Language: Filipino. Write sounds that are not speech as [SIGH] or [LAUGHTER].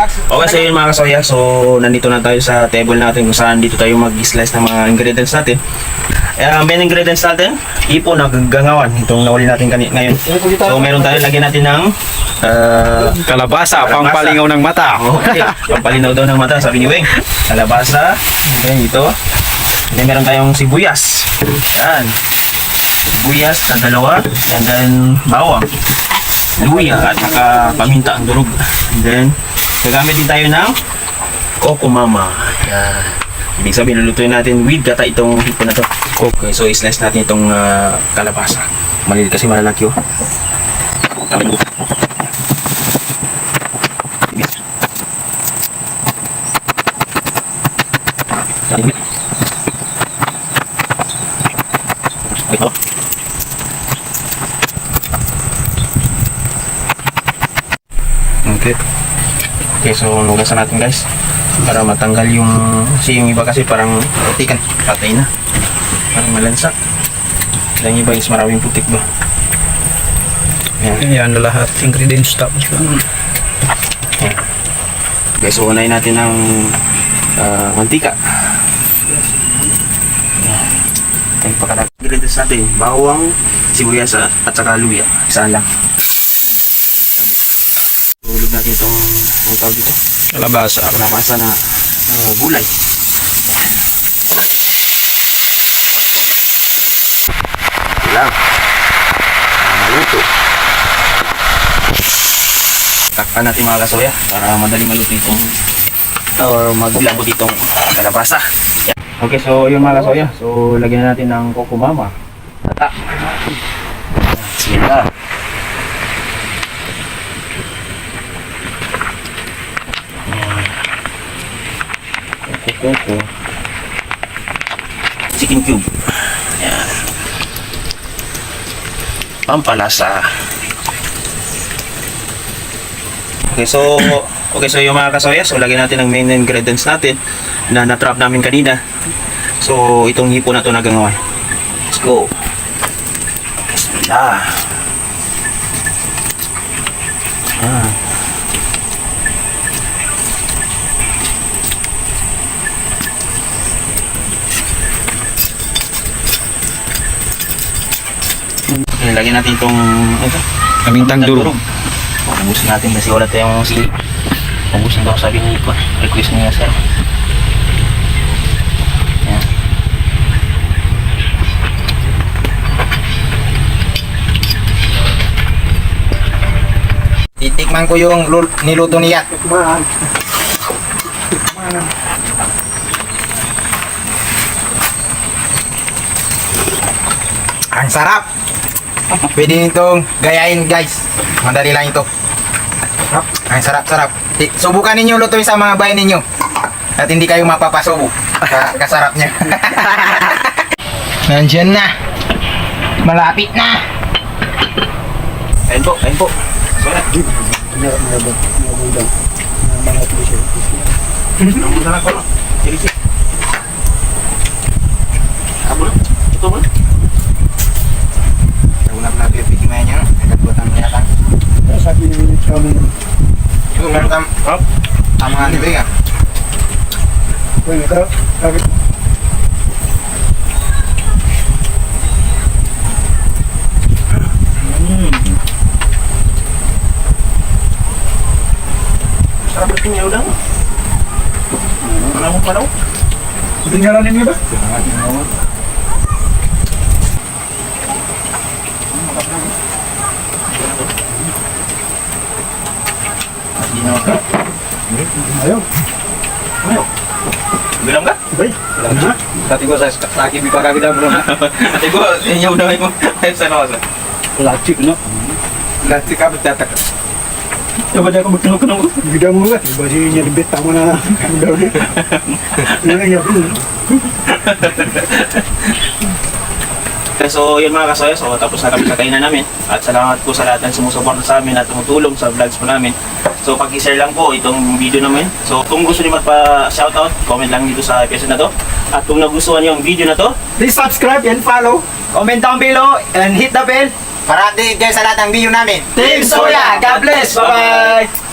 Okay, so yun mga kasoya. So, nandito na tayo sa table natin kung saan dito tayo mag-slice ng mga ingredients natin. Uh, main ingredients natin, ipo na gagawan. Itong nawali natin kani ngayon. So, meron tayo, lagyan natin ng uh, Kalabasa, Kalabasa. pampalingaw ng mata. [LAUGHS] Okay, pampalinaw daw ng mata, sabi ni Weng. Kalabasa, then ito. Then meron tayong sibuyas. Yan. Sibuyas na dalawa. And then bawang. Luya at saka paminta ang durog. And then, gagamit din tayo ng Coco Mama. Yan. Ibig sabihin, lulutuin natin with gata itong hipon na to. Okay, so i-slice natin itong ah, kalabasa. Maliit kasi malalaki oh. Tama mo. Okay. Okay, so nugasan natin guys. Para matanggal yung... Kasi yung iba kasi parang putikan. Patay na. Parang malansa. Yung iba is maraming putik ba. Yan. Ayan na lahat. Ingredients tapos lang. Yan. Okay, so unahin natin ng ah, mantika. Yan, pagkatapos. Ingredients natin, bawang, sibuyas at, at saka luya. Isa lang. Hulog natin itong ang tawag dito. Kalabasa. Kalabasa na ah, gulay. Lang. Ah, maluto. Takpan natin mga kasoya para madali maluto itong or maglambot itong kalabasa. Yan. Okay, so yung mga kasoya. So lagyan natin ng kokomama. Tata. Bismillah. Koko. Chicken cube. Yan. Pampalasa. Okay, so okay, so yung mga kasoya, so lagyan natin ang main ingredients natin na na-trap namin kanina. So itong hipo na to na gagawa. Let's go. Bismillah. Ah. Lagyan natin itong ito. Kamintang durog. Ubusin natin kasi wala tayong sili. Ubusin daw sabi ni Nico. Request niya sir. Yan. Titikman ko yung niluto niya. Ang sarap. Pwede nitong gayahin guys. Madali lang ito. Ang sarap-sarap. Subukan ninyo lutuin sa mga bahay ninyo. At hindi kayo mapapasubo. Ka- kasarap niya. [LAUGHS] Nandiyan na. Malapit na. Ayun po, ayun po. So, na. Namunta na ko. Sili-sili. Abo na. Ito mo na. Nagunap na ito yung niya. Nagagbutan niya ta. Yung meron tam. Hop. Tama nga nito yan. Sarap ito niya udang. Wala mo pa daw. Tingnan ninyo ba? Hindi na ka. Ayaw. Bilang ka? Bay. Dati ko sa sa akin di pa kami daw bro na. Ate ko, inyo daw mo. Ayun sa nasa. Plastic no. Plastic ka bitatak. Diba di ako magtanong ka na mo? Bigyan mo nga. Basi niya dibit mo na. Daw ni. So, yun mga kasoya. So, tapos na kami sa kainan namin. At salamat po sa lahat ng sumusuporta sa amin at tumutulong sa vlogs po namin. So, pag-share lang po itong video namin. So, kung gusto niyo magpa-shoutout, comment lang dito sa episode na to. At kung nagustuhan niyo ang video na to, Please subscribe and follow. Comment down below and hit the bell. Para update kayo sa lahat ng video namin. Team Soya, God bless. Bye-bye.